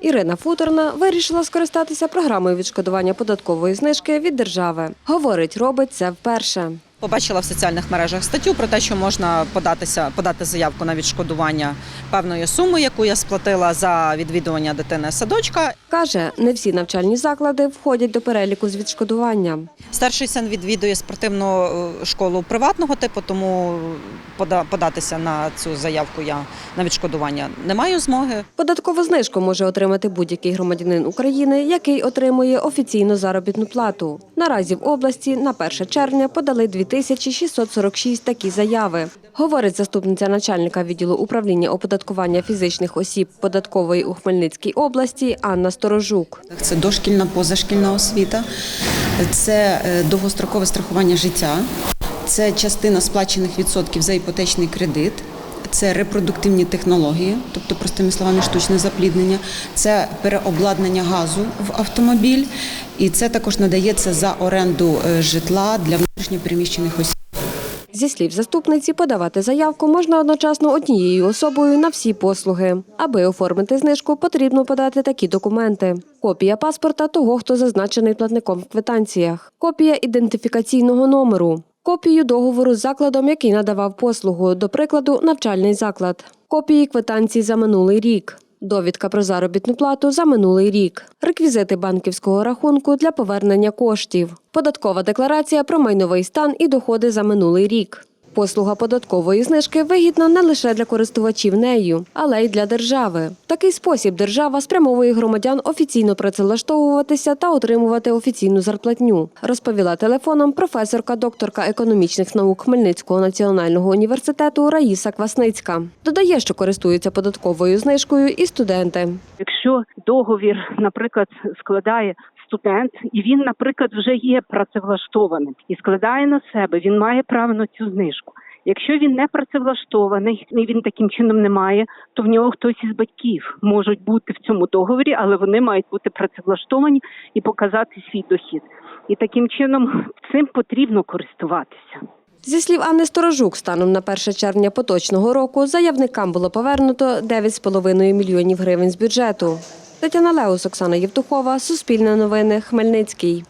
Ірина Футорна вирішила скористатися програмою відшкодування податкової знижки від держави. Говорить, робить це вперше. Побачила в соціальних мережах статтю про те, що можна податися, подати заявку на відшкодування певної суми, яку я сплатила за відвідування дитини садочка. Каже, не всі навчальні заклади входять до переліку з відшкодування. Старший син відвідує спортивну е, школу приватного типу, тому пода- податися на цю заявку я на відшкодування не маю змоги. Податкову знижку може отримати будь-який громадянин України, який отримує офіційну заробітну плату. Наразі в області на 1 червня подали 2646 такі заяви. Говорить заступниця начальника відділу управління оподаткування фізичних осіб податкової у Хмельницькій області Анна Сторожук. Це дошкільна, позашкільна освіта, це е, довгострокове страхування життя, це частина сплачених відсотків за іпотечний кредит. Це репродуктивні технології, тобто, простими словами, штучне запліднення, це переобладнання газу в автомобіль, і це також надається за оренду е, житла для внутрішньопереміщених осіб. Зі слів заступниці, подавати заявку можна одночасно однією особою на всі послуги. Аби оформити знижку, потрібно подати такі документи: копія паспорта того, хто зазначений платником в квитанціях, копія ідентифікаційного номеру, копію договору з закладом, який надавав послугу, до прикладу, навчальний заклад, копії квитанцій за минулий рік. Довідка про заробітну плату за минулий рік, реквізити банківського рахунку для повернення коштів, податкова декларація про майновий стан і доходи за минулий рік. Послуга податкової знижки вигідна не лише для користувачів нею, але й для держави. В такий спосіб держава спрямовує громадян офіційно працевлаштовуватися та отримувати офіційну зарплатню, розповіла телефоном професорка докторка економічних наук Хмельницького національного університету Раїса Квасницька. Додає, що користуються податковою знижкою і студенти. Якщо договір, наприклад, складає студент, і він, наприклад, вже є працевлаштованим і складає на себе, він має право на цю знижку. Якщо він не працевлаштований і він таким чином не має, то в нього хтось із батьків можуть бути в цьому договорі, але вони мають бути працевлаштовані і показати свій дохід. І таким чином цим потрібно користуватися. Зі слів Анни Сторожук, станом на 1 червня поточного року заявникам було повернуто 9,5 мільйонів гривень з бюджету. Тетяна Леус, Оксана Євтухова, Суспільне новини, Хмельницький.